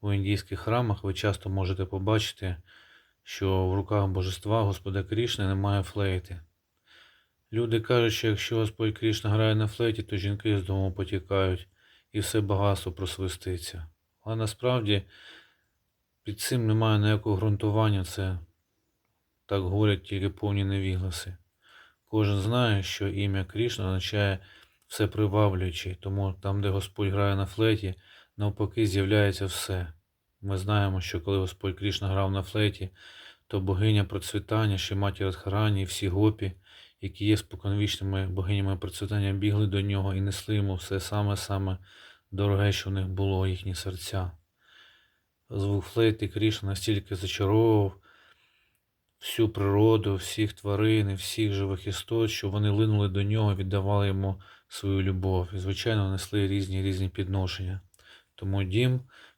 у індійських храмах ви часто можете побачити, що в руках божества Господа Крішни немає флейти. Люди кажуть, що якщо Господь Крішна грає на флейті, то жінки з дому потікають і все багатство просвиститься. Але насправді під цим немає ніякого ґрунтування, це так говорять тільки повні невігласи. Кожен знає, що ім'я Крішна означає все приваблюючий, тому там, де Господь грає на флейті, навпаки з'являється все. Ми знаємо, що коли Господь Крішна грав на флейті, то богиня процвітання, Шиматі Радхарані, і всі гопі, які є споконвічними богинями процвітання, бігли до нього і несли йому все саме-саме дороге, що в них було їхні серця. Звук флейти Крішна настільки зачаровував всю природу, всіх тварин, всіх живих істот, що вони линули до нього, віддавали йому свою любов. І, звичайно, несли різні різні підношення. Тому дім,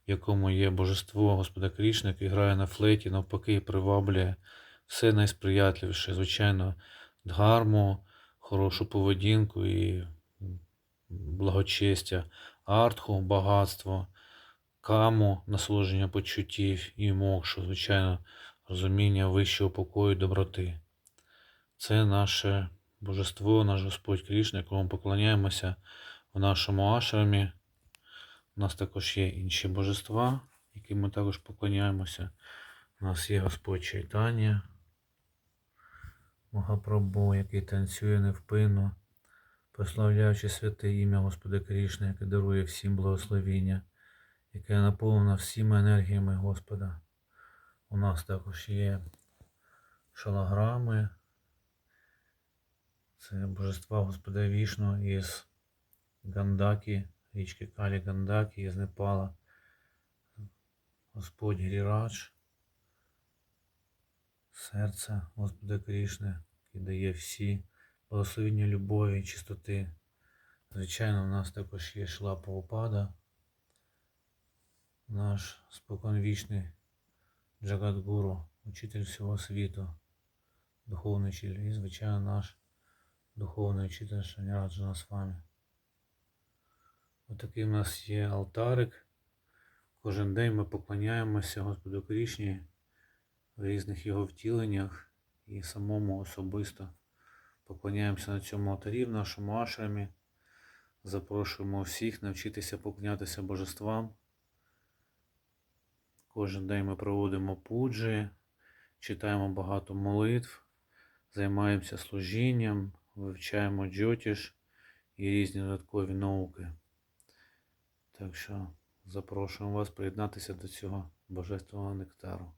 в якому є божество Господа Крішна, який грає на флейті, навпаки, приваблює все найсприятливіше. Звичайно, дгарму, хорошу поведінку і благочестя, артху, багатство, каму, насолодження почуттів і мокшу, звичайно, розуміння вищого покою і доброти. Це наше божество, наш Господь Крішна, якому поклоняємося в нашому ашрамі. У нас також є інші божества, яким ми також поклоняємося. У нас є Господь Чайтання, Магапрабу, який танцює невпинно, прославляючи святе ім'я Господа Крішна, яке дарує всім благословіння, яке наповнено всіма енергіями Господа. У нас також є шалаграми. Це божества Господа Вішну із Гандакі, річки Калі Гандакі із Непала. Господь Грірадж, серце Господа Крішни, який дає всі благословіння любові і чистоти. Звичайно, у нас також є Шла Прабхупада, наш споконвічний Джагадгуру, учитель всього світу, духовний вчитель і, звичайно, наш духовний учитель Шаняраджана з вами. Отакий у нас є алтарик. Кожен день ми поклоняємося Господу Крішні в різних його втіленнях і самому особисто поклоняємося на цьому алтарі в нашому ашрамі. Запрошуємо всіх навчитися поклонятися божествам. Кожен день ми проводимо пуджі, читаємо багато молитв, займаємося служінням, вивчаємо джотіш і різні додаткові науки. Так що запрошуємо вас приєднатися до цього божественного нектару.